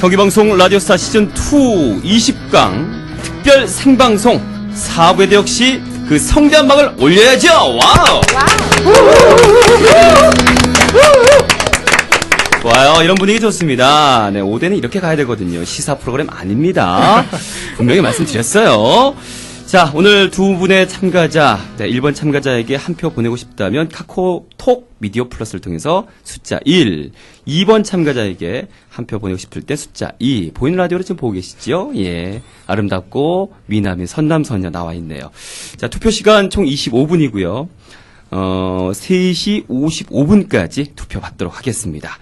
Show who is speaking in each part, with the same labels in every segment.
Speaker 1: 경기방송 라디오스타 시즌2 20강 특별 생방송 4부에 도 역시 그 성대한 방을 올려야죠! 와우! 좋아요. 이런 분위기 좋습니다. 네, 5대는 이렇게 가야 되거든요. 시사 프로그램 아닙니다. 분명히 말씀드렸어요. 자, 오늘 두 분의 참가자, 네, 1번 참가자에게 한 표 보내고 싶다면 카카오톡 미디어 플러스를 통해서 숫자 1, 2번 참가자에게 한 표 보내고 싶을 때 숫자 2. 보이는 라디오를 지금 보고 계시죠? 예. 아름답고 미남인 선남선녀 나와 있네요. 자, 투표 시간 총 25분이고요. 어, 3시 55분까지 투표 받도록 하겠습니다.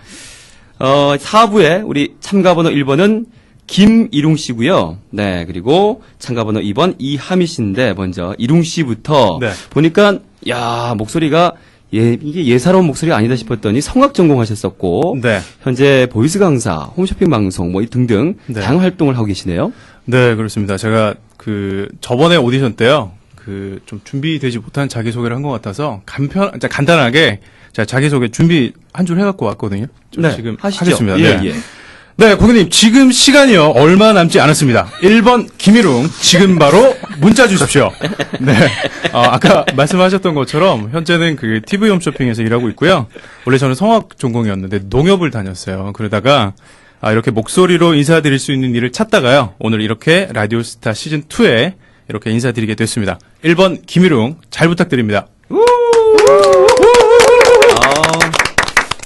Speaker 1: 어, 4부에 우리 참가 번호 1번은 김이룽 씨고요. 네, 그리고 참가번호 2번 이하미 씨인데 먼저 이룽 씨부터
Speaker 2: 네.
Speaker 1: 보니까 야, 목소리가 예, 이게 예사로운 목소리가 아니다 싶었더니 성악 전공하셨었고
Speaker 2: 네.
Speaker 1: 현재 보이스 강사, 홈쇼핑 방송 뭐 등등
Speaker 2: 네.
Speaker 1: 다양한 활동을 하고 계시네요.
Speaker 2: 네, 그렇습니다. 제가 그 저번에 오디션 때요. 그 좀 준비되지 못한 자기 소개를 한 것 같아서 간편 자, 간단하게 제가 자기 소개 준비 한 줄 해갖고 왔거든요. 좀
Speaker 1: 네,
Speaker 2: 지금
Speaker 1: 하시죠.
Speaker 2: 하겠습니다.
Speaker 1: 예,
Speaker 2: 네.
Speaker 1: 예.
Speaker 2: 네, 고객님 지금 시간이요 얼마 남지 않았습니다. 1번 김일웅 지금 바로 문자 주십시오. 네, 어, 아까 말씀하셨던 것처럼 현재는 그 TV 홈쇼핑에서 일하고 있고요. 원래 저는 성악 전공이었는데 농협을 다녔어요. 그러다가 아, 이렇게 목소리로 인사드릴 수 있는 일을 찾다가요. 오늘 이렇게 라디오 스타 시즌 2에 이렇게 인사드리게 됐습니다. 1번 김일웅 잘 부탁드립니다.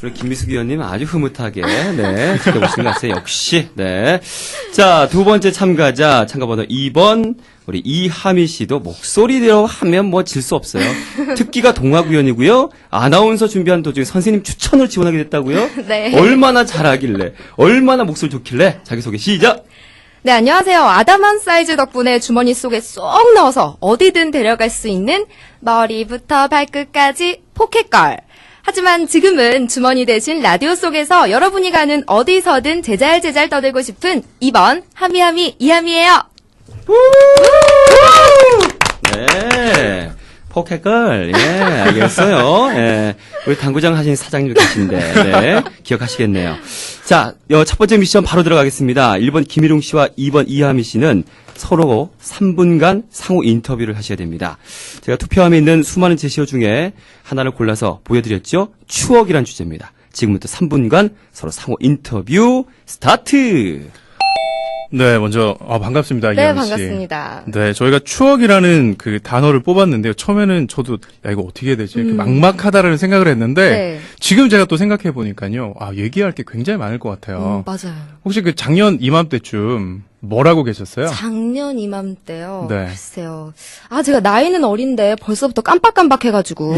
Speaker 1: 아, 우리 김미숙 의원님 아주 흐뭇하게, 네, 지켜보시는 것 같아요. 역시, 네. 자, 두 번째 참가자, 참가번호 2번, 우리 이하미 씨도 목소리대로 하면 뭐 질 수 없어요. 특기가 동화구연이고요. 아나운서 준비한 도중에 선생님 추천을 지원하게 됐다고요?
Speaker 3: 네.
Speaker 1: 얼마나 잘하길래, 얼마나 목소리 좋길래, 자기소개 시작!
Speaker 3: 네, 안녕하세요. 아담한 사이즈 덕분에 주머니 속에 쏙 넣어서 어디든 데려갈 수 있는 머리부터 발끝까지 포켓걸. 하지만 지금은 주머니 대신 라디오 속에서 여러분이 가는 어디서든 제잘제잘 떠들고 싶은 2번 하미하미 이하미예요.
Speaker 1: 네. 포켓걸, 예, 알겠어요. 예. 우리 당구장 하신 사장님 계신데, 네. 기억하시겠네요. 자, 어, 첫 번째 미션 바로 들어가겠습니다. 1번 김일웅 씨와 2번 이하미 씨는 서로 3분간 상호 인터뷰를 하셔야 됩니다. 제가 투표함에 있는 수많은 제시어 중에 하나를 골라서 보여드렸죠? 추억이란 주제입니다. 지금부터 3분간 서로 상호 인터뷰 스타트!
Speaker 2: 네, 먼저 아, 반갑습니다.
Speaker 3: 네,
Speaker 2: 이하미 씨.
Speaker 3: 반갑습니다.
Speaker 2: 네, 저희가 추억이라는 그 단어를 뽑았는데요. 처음에는 저도 야 이거 어떻게 해야 되지? 이렇게 막막하다라는 생각을 했는데
Speaker 3: 음. 네.
Speaker 2: 지금 제가 또 생각해 보니까요. 아 얘기할 게 굉장히 많을 것 같아요.
Speaker 3: 음, 맞아요.
Speaker 2: 혹시 그 작년 이맘때쯤 뭘 하고 계셨어요?
Speaker 3: 작년 이맘때요.
Speaker 2: 네.
Speaker 3: 글쎄요. 아, 제가 나이는 어린데 벌써부터 깜빡깜빡 해가지고.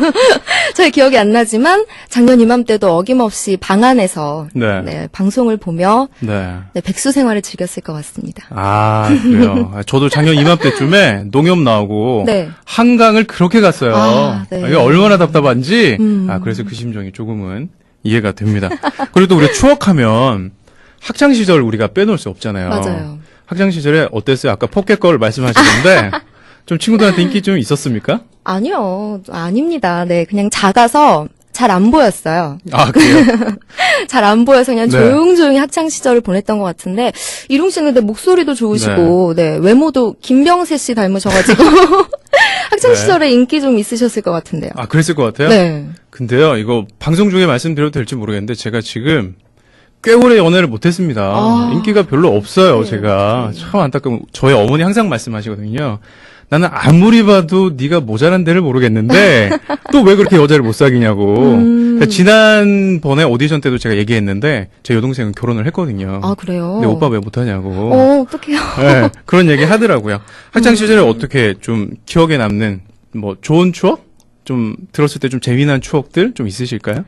Speaker 3: 잘 기억이 안 나지만 작년 이맘때도 어김없이 방 안에서
Speaker 2: 네.
Speaker 3: 네, 방송을 보며
Speaker 2: 네.
Speaker 3: 네, 백수 생활을 즐겼을 것 같습니다.
Speaker 2: 아 그래요. 아, 저도 작년 이맘때쯤에 농협 나오고
Speaker 3: 네.
Speaker 2: 한강을 그렇게 갔어요.
Speaker 3: 아, 네.
Speaker 2: 이게 얼마나 답답한지.
Speaker 3: 음.
Speaker 2: 아 그래서 그 심정이 조금은 이해가 됩니다. 그리고 또 우리가 추억하면 학창 시절 우리가 빼놓을 수 없잖아요.
Speaker 3: 맞아요.
Speaker 2: 학창 시절에 어땠어요? 아까 포켓 걸 말씀하셨는데 좀 친구들한테 인기 좀 있었습니까?
Speaker 3: 아니요, 아닙니다. 네, 그냥 작아서 잘 안 보였어요.
Speaker 2: 아 그래요?
Speaker 3: 잘 안 보여서 그냥
Speaker 2: 네.
Speaker 3: 조용조용히 학창 시절을 보냈던 것 같은데 이룽 씨는 근데 목소리도 좋으시고 네, 외모도 김병세 씨 닮으셔가지고 학창
Speaker 2: 네.
Speaker 3: 시절에 인기 좀 있으셨을 것 같은데요.
Speaker 2: 아 그랬을 것 같아요.
Speaker 3: 네.
Speaker 2: 근데요 이거 방송 중에 말씀드려도 될지 모르겠는데 제가 지금 꽤 오래 연애를 못했습니다.
Speaker 3: 아.
Speaker 2: 인기가 별로 없어요.
Speaker 3: 네.
Speaker 2: 제가 참 안타까운. 저희 어머니 항상 말씀하시거든요. 나는 아무리 봐도 네가 모자란 데를 모르겠는데 또 왜 그렇게 여자를 못 사귀냐고.
Speaker 3: 음.
Speaker 2: 그러니까 지난번에 오디션 때도 제가 얘기했는데 제 여동생은 결혼을 했거든요.
Speaker 3: 아 그래요?
Speaker 2: 근데 오빠 왜 못하냐고.
Speaker 3: 어 어떡해요?
Speaker 2: 네, 그런 얘기 하더라고요. 학창 시절에 어떻게 좀 기억에 남는 뭐 좋은 추억? 좀 들었을 때 좀 재미난 추억들 좀 있으실까요?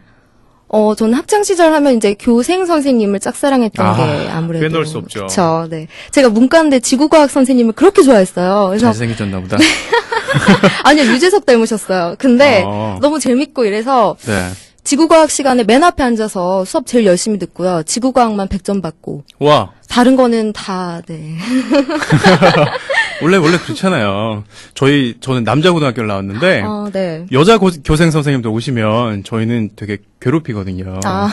Speaker 3: 어 저는 학창 시절 하면 이제 교생 선생님을 짝사랑했던
Speaker 2: 아,
Speaker 3: 게 아무래도
Speaker 2: 빼놓을 수 없죠.
Speaker 3: 그쵸, 네. 제가 문과인데 지구과학 선생님을 그렇게 좋아했어요. 그래서
Speaker 2: 잘생기셨나 보다.
Speaker 3: 아니요 유재석 닮으셨어요. 근데
Speaker 2: 어.
Speaker 3: 너무 재밌고 이래서
Speaker 2: 네.
Speaker 3: 지구과학 시간에 맨 앞에 앉아서 수업 제일 열심히 듣고요. 지구과학만 100점 받고
Speaker 2: 와,
Speaker 3: 다른 거는 다, 네.
Speaker 4: 원래 원래 그렇잖아요. 저희 저는 남자 고등학교를 나왔는데
Speaker 3: 어, 네.
Speaker 4: 여자 고- 교생 선생님들 오시면 저희는 되게 괴롭히거든요.
Speaker 3: 아,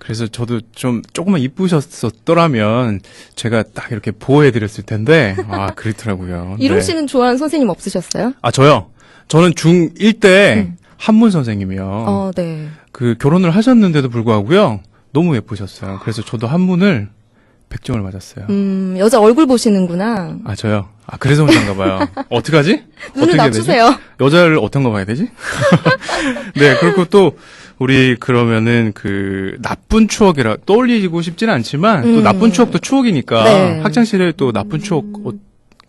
Speaker 4: 그래서 저도 좀 조금만 이쁘셨었더라면 제가 딱 이렇게 보호해드렸을 텐데 아 그렇더라고요.
Speaker 3: 이룽
Speaker 4: 네.
Speaker 3: 씨는 좋아하는 선생님 없으셨어요?
Speaker 4: 아 저요. 저는 중1 때 한문 선생님이요.
Speaker 3: 어, 네.
Speaker 4: 그 결혼을 하셨는데도 불구하고요. 너무 예쁘셨어요. 그래서 저도 한문을 100점을 맞았어요.
Speaker 3: 음, 여자 얼굴 보시는구나.
Speaker 4: 아 저요. 아 그래서 혼자인가 봐요. 어떡하지?
Speaker 3: 눈을
Speaker 4: 어떻게 해야 되지?
Speaker 3: 낮추세요.
Speaker 4: 여자를 어떤 거 봐야 되지? 네, 그리고 또 우리 그러면은 그 나쁜 추억이라 떠올리고 싶지는 않지만 또
Speaker 3: 음.
Speaker 4: 나쁜 추억도 추억이니까
Speaker 3: 네.
Speaker 4: 학창 시절에 또 나쁜 추억 어,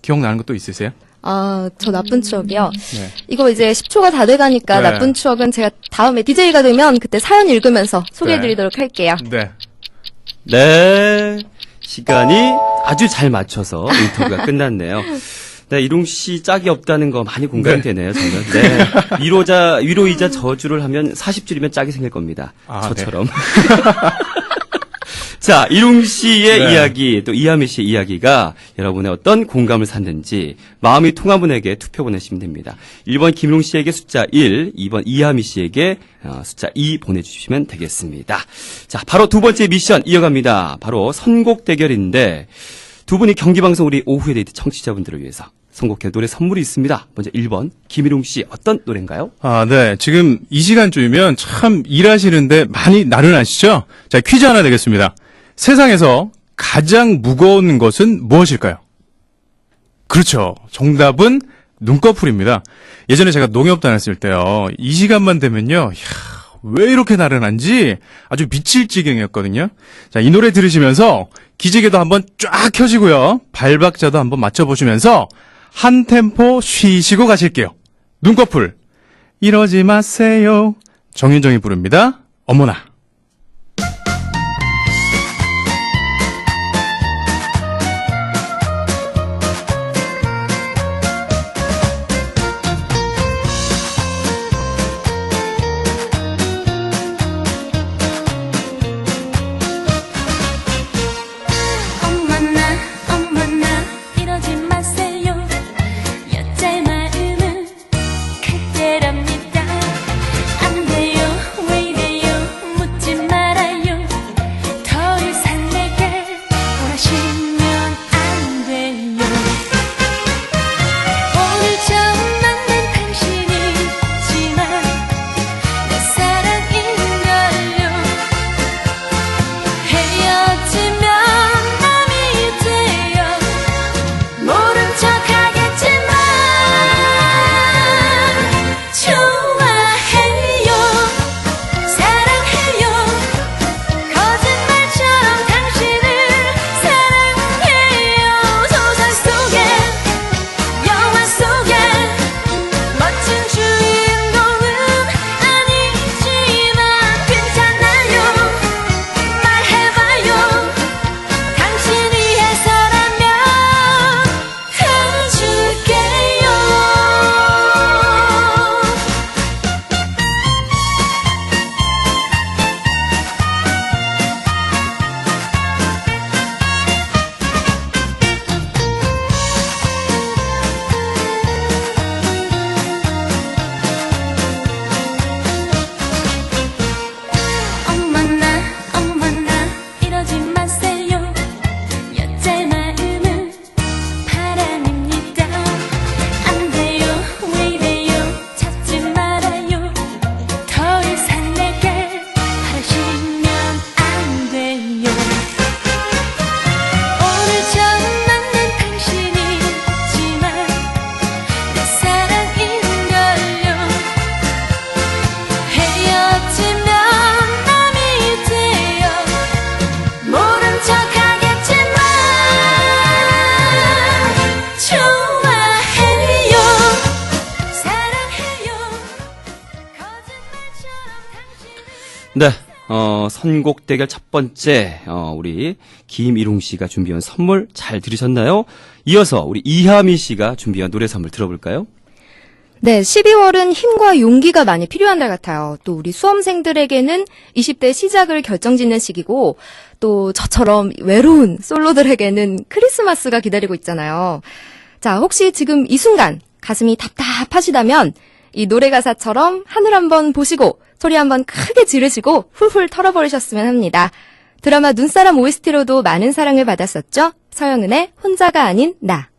Speaker 4: 기억나는 것도 있으세요?
Speaker 3: 아, 저 나쁜 추억이요.
Speaker 4: 네.
Speaker 3: 이거 이제 10초가 다 돼가니까
Speaker 4: 네.
Speaker 3: 나쁜 추억은 제가 다음에 DJ가 되면 그때 사연 읽으면서 소개해드리도록 할게요.
Speaker 4: 네.
Speaker 1: 네. 시간이 아주 잘 맞춰서 인터뷰가 끝났네요. 네, 이룽 씨 짝이 없다는 거 많이 공감이 되네요, 저는. 네. 위로자, 위로이자 저주를 하면 40줄이면 짝이 생길 겁니다.
Speaker 4: 아,
Speaker 1: 저처럼. 자, 이룽 씨의
Speaker 4: 네.
Speaker 1: 이야기, 또 이하미 씨의 이야기가 여러분의 어떤 공감을 샀는지 마음이 통한 분에게 투표 보내시면 됩니다. 1번 김용 씨에게 숫자 1, 2번 이하미 씨에게 어, 숫자 2 보내주시면 되겠습니다. 자, 바로 두 번째 미션 이어갑니다. 바로 선곡 대결인데 두 분이 경기방송 우리 오후에 데이트 청취자분들을 위해서 선곡해 노래 선물이 있습니다. 먼저 1번 김일웅 씨 어떤 노래인가요?
Speaker 4: 아, 네. 지금 이 시간쯤이면 참 일하시는데 많이 나른하시죠? 자, 퀴즈 하나 되겠습니다. 세상에서 가장 무거운 것은 무엇일까요? 그렇죠. 정답은 눈꺼풀입니다. 예전에 제가 농협 다녔을 때요. 이 시간만 되면요. 이야, 왜 이렇게 나른한지 아주 미칠 지경이었거든요. 자, 이 노래 들으시면서 기지개도 한번 쫙 켜시고요. 발박자도 한번 맞춰보시면서 한 템포 쉬시고 가실게요. 눈꺼풀. 이러지 마세요. 정윤정이 부릅니다. 어머나.
Speaker 1: 선곡 대결 첫 번째, 어, 우리 김일웅 씨가 준비한 선물 잘 들으셨나요? 이어서 우리 이하미 씨가 준비한 노래 선물 들어볼까요?
Speaker 5: 네, 12월은 힘과 용기가 많이 필요한 달 같아요. 또 우리 수험생들에게는 20대 시작을 결정짓는 시기고, 또 저처럼 외로운 솔로들에게는 크리스마스가 기다리고 있잖아요. 자, 혹시 지금 이 순간 가슴이 답답하시다면 이 노래 가사처럼 하늘 한번 보시고 소리 한번 크게 지르시고 훌훌 털어버리셨으면 합니다. 드라마 눈사람 OST로도 많은 사랑을 받았었죠? 서영은의 혼자가 아닌 나.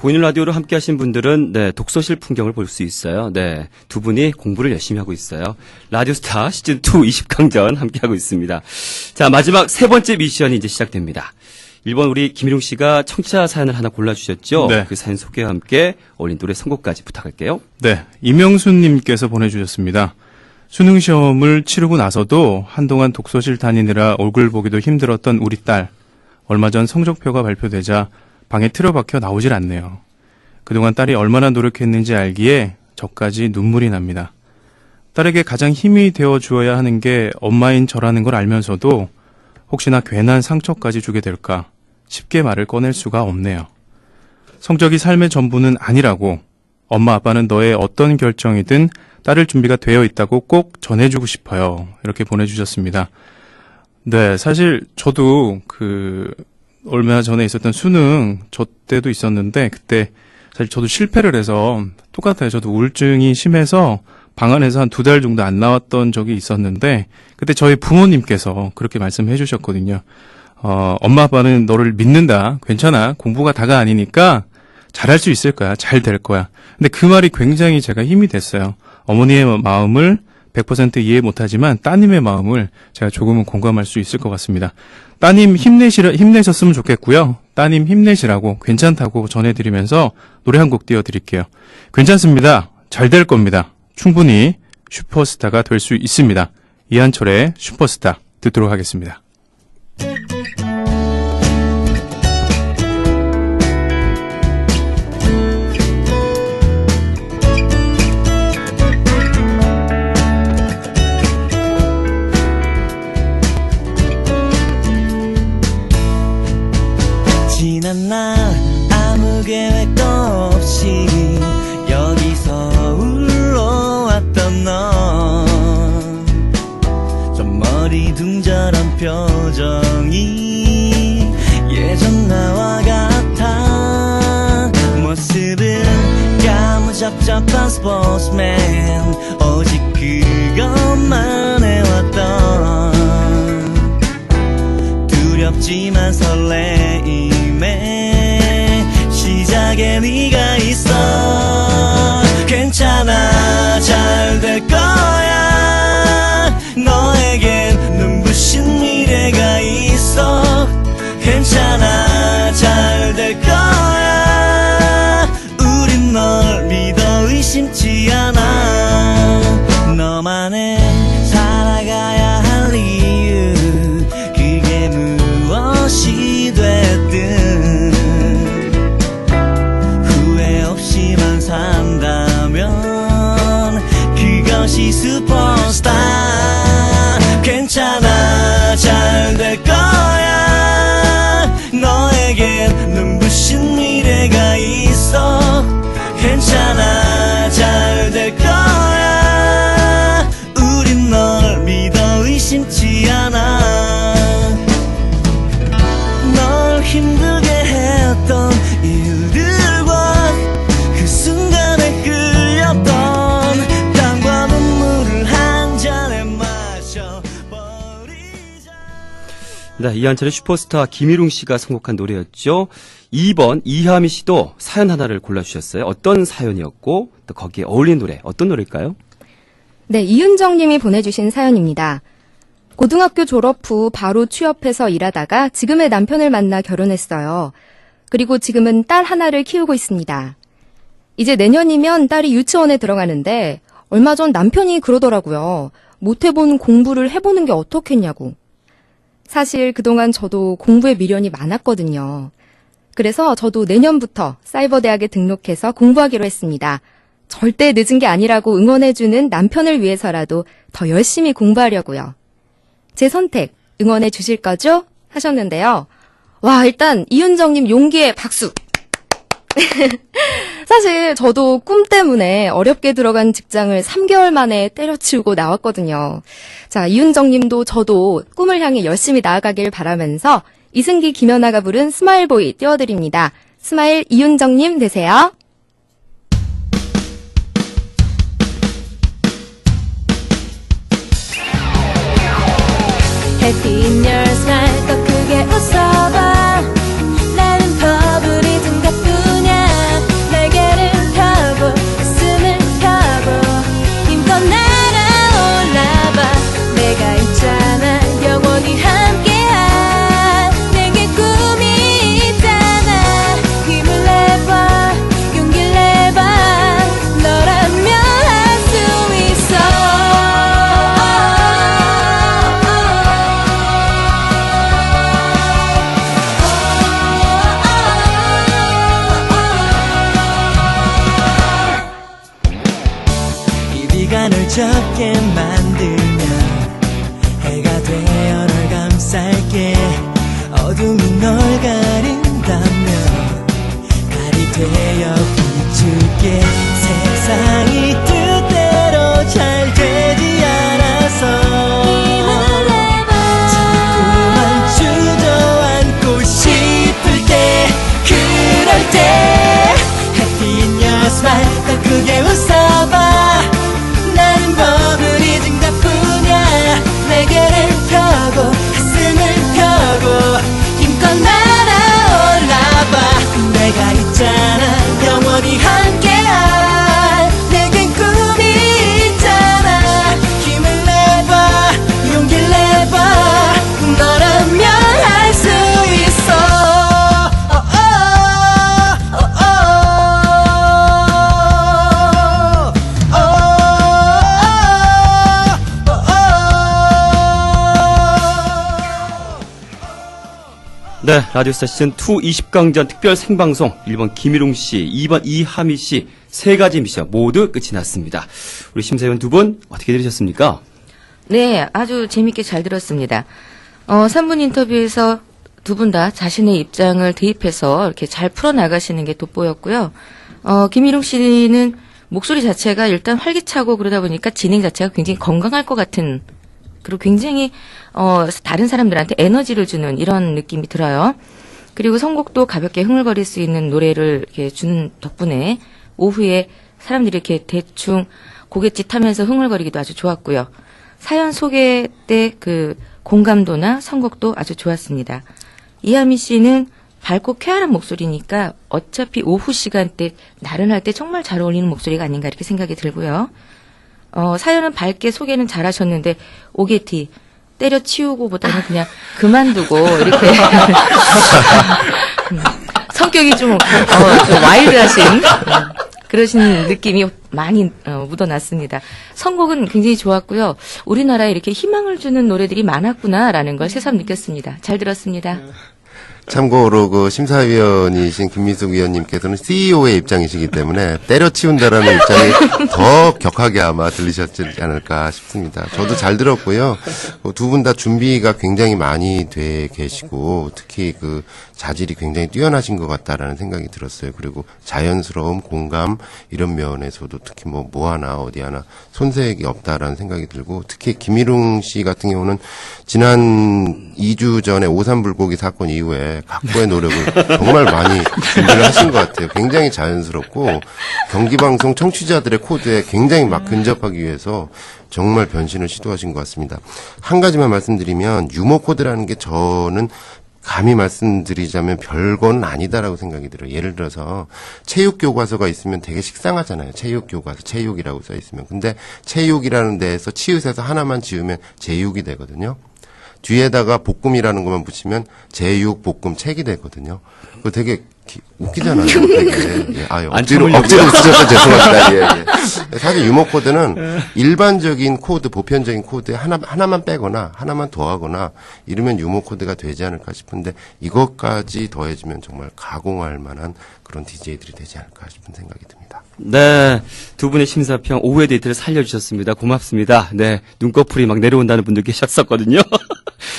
Speaker 6: 보이는
Speaker 1: 라디오로 함께 하신 분들은 네, 독서실 풍경을 볼 수 있어요. 네. 두 분이 공부를 열심히 하고 있어요. 라디오스타 시즌 2 20강전 함께 하고 있습니다. 자, 마지막 세 번째 미션이 이제 시작됩니다. 1번 우리 김일웅 씨가 청취자 사연을 하나 골라 주셨죠?
Speaker 2: 네.
Speaker 1: 그 사연 소개와 함께 어울린 노래 선곡까지 부탁할게요.
Speaker 2: 네, 이명순님께서 보내주셨습니다. 수능 시험을 치르고 나서도 한동안 독서실 다니느라 얼굴 보기도 힘들었던 우리 딸. 얼마 전 성적표가 발표되자 방에 틀어박혀 나오질 않네요. 그동안 딸이 얼마나 노력했는지 알기에 저까지 눈물이 납니다. 딸에게 가장 힘이 되어 주어야 하는 게 엄마인 저라는 걸 알면서도 혹시나 괜한 상처까지 주게 될까 쉽게 말을 꺼낼 수가 없네요. 성적이 삶의 전부는 아니라고 엄마 아빠는 너의 어떤 결정이든 따를 준비가 되어 있다고 꼭 전해주고 싶어요. 이렇게 보내주셨습니다. 네, 사실 저도 그 얼마 전에 있었던 수능 저 때도 있었는데 그때 사실 저도 실패를 해서 똑같아요. 저도 우울증이 심해서 방 안에서 한 두 달 정도 안 나왔던 적이 있었는데 그때 저희 부모님께서 그렇게 말씀해 주셨거든요. 어, 엄마 아빠는 너를 믿는다. 괜찮아. 공부가 다가 아니니까 잘할 수 있을 거야. 잘 될 거야. 근데 그 말이 굉장히 제가 힘이 됐어요. 어머니의 마음을 100% 이해 못하지만 따님의 마음을 제가 조금은 공감할 수 있을 것 같습니다. 따님 힘내시라, 힘내셨으면 좋겠고요. 따님 힘내시라고 괜찮다고 전해드리면서 노래 한 곡 띄워드릴게요. 괜찮습니다. 잘 될 겁니다. 충분히 슈퍼스타가 될 수 있습니다. 이한철의 슈퍼스타 듣도록 하겠습니다.
Speaker 7: 적적한 스포츠맨. 오직 그것만 해왔던 두렵지만 설레임에 시작에 네가 있어. 괜찮아 잘 될 거야. 너에겐 눈부신 미래가 있어. 괜찮아 잘 될 거야.
Speaker 1: 네, 이한철의 슈퍼스타 김일웅 씨가 선곡한 노래였죠. 2번 이하미 씨도 사연 하나를 골라주셨어요. 어떤 사연이었고 또 거기에 어울리는 노래 어떤 노래일까요?
Speaker 3: 네, 이윤정 님이 보내주신 사연입니다. 고등학교 졸업 후 바로 취업해서 일하다가 지금의 남편을 만나 결혼했어요. 그리고 지금은 딸 하나를 키우고 있습니다. 이제 내년이면 딸이 유치원에 들어가는데 얼마 전 남편이 그러더라고요. 못 해본 공부를 해보는 게 어떻겠냐고. 사실 그동안 저도 공부에 미련이 많았거든요. 그래서 저도 내년부터 사이버 대학에 등록해서 공부하기로 했습니다. 절대 늦은 게 아니라고 응원해주는 남편을 위해서라도 더 열심히 공부하려고요. 제 선택 응원해 주실 거죠? 하셨는데요. 와, 일단 이윤정님 용기에 박수! 사실 저도 꿈 때문에 어렵게 들어간 직장을 3개월 만에 때려치우고 나왔거든요. 자, 이윤정 님도 저도 꿈을 향해 열심히 나아가길 바라면서 이승기 김연아가 부른 스마일보이 띄워드립니다. 스마일 이윤정 님 되세요.
Speaker 4: Happy in your smile 더 크게 웃어봐
Speaker 1: 네, 라디오 스타 시즌 2 20강전 특별 생방송 1번 김일웅 씨, 2번 이하미 씨 세 가지 미션 모두 끝이 났습니다. 우리 심사위원 두 분 어떻게 들으셨습니까?
Speaker 8: 네, 아주 재밌게 잘 들었습니다. 어, 3분 인터뷰에서 두 분 다 자신의 입장을 대입해서 이렇게 잘 풀어나가시는 게 돋보였고요. 어, 김일웅 씨는 목소리 자체가 일단 활기차고 그러다 보니까 진행 자체가 굉장히 건강할 것 같은 그리고 굉장히 어, 다른 사람들한테 에너지를 주는 이런 느낌이 들어요. 그리고 선곡도 가볍게 흥얼거릴 수 있는 노래를 이렇게 주는 덕분에 오후에 사람들이 이렇게 대충 고갯짓 하면서 흥얼거리기도 아주 좋았고요. 사연 소개 때 그 공감도나 선곡도 아주 좋았습니다. 이하미 씨는 밝고 쾌활한 목소리니까 어차피 오후 시간대 나른할 때 정말 잘 어울리는 목소리가 아닌가 이렇게 생각이 들고요. 어, 사연은 밝게 소개는 잘하셨는데 오게티 때려치우고보다는 그냥 그만두고 이렇게 음, 성격이 좀, 어, 좀 와일드하신 음, 그러신 느낌이 많이 어, 묻어났습니다. 선곡은 굉장히 좋았고요. 우리나라에 이렇게 희망을 주는 노래들이 많았구나라는 걸 새삼 느꼈습니다. 잘 들었습니다.
Speaker 9: 참고로 그 심사위원이신 김민숙 위원님께서는 CEO의 입장이시기 때문에 때려치운다라는 입장이 더 격하게 아마 들리셨지 않을까 싶습니다. 저도 잘 들었고요. 두 분 다 준비가 굉장히 많이 돼 계시고 특히 그 자질이 굉장히 뛰어나신 것 같다라는 생각이 들었어요. 그리고 자연스러움, 공감 이런 면에서도 특히 뭐 뭐 하나 어디 하나 손색이 없다라는 생각이 들고 특히 김일웅 씨 같은 경우는 지난 2주 전에 오산불고기 사건 이후에 각고의 노력을 정말 많이 준비를 하신 것 같아요. 굉장히 자연스럽고 경기방송 청취자들의 코드에 굉장히 막 근접하기 위해서 정말 변신을 시도하신 것 같습니다. 한 가지만 말씀드리면 유머 코드라는 게 저는 감히 말씀드리자면 별건 아니다라고 생각이 들어요. 예를 들어서 체육 교과서가 있으면 되게 식상하잖아요. 체육 교과서, 체육이라고 써 있으면. 근데 체육이라는 데에서 치읓에서 하나만 지우면 제육이 되거든요. 뒤에다가 볶음이라는 것만 붙이면 제육, 볶음, 책이 되거든요. 그거 되게 기- 웃기잖아요. 되게. 예, 아,
Speaker 1: 안
Speaker 9: 억지로. 억지로 웃으셔서 죄송합니다. 예, 예. 사실 유머 코드는 일반적인 코드, 보편적인 코드에 하나, 하나만 빼거나 하나만 더하거나 이러면 유머 코드가 되지 않을까 싶은데 이것까지 더해지면 정말 가공할 만한 그런 DJ들이 되지 않을까 싶은 생각이 듭니다.
Speaker 1: 네. 두 분의 심사평 오후의 데이트를 살려주셨습니다. 고맙습니다. 네. 눈꺼풀이 막 내려온다는 분들 계셨었거든요.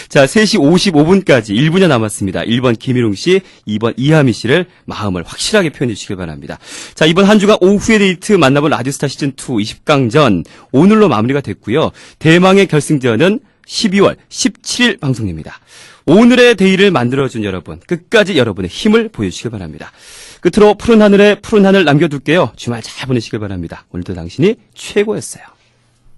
Speaker 1: 자, 3시 55분까지 1분여 남았습니다. 1번 김일웅 씨, 2번 이하미 씨를 마음을 확실하게 표현해 주시길 바랍니다. 자, 이번 한 주간 오후의 데이트 만나본 라디오스타 시즌2 20강전 오늘로 마무리가 됐고요. 대망의 결승전은 12월 17일 방송입니다. 오늘의 데이를 만들어준 여러분, 끝까지 여러분의 힘을 보여주시길 바랍니다. 끝으로 푸른 하늘에 푸른 하늘 남겨둘게요. 주말 잘 보내시길 바랍니다. 오늘도 당신이 최고였어요.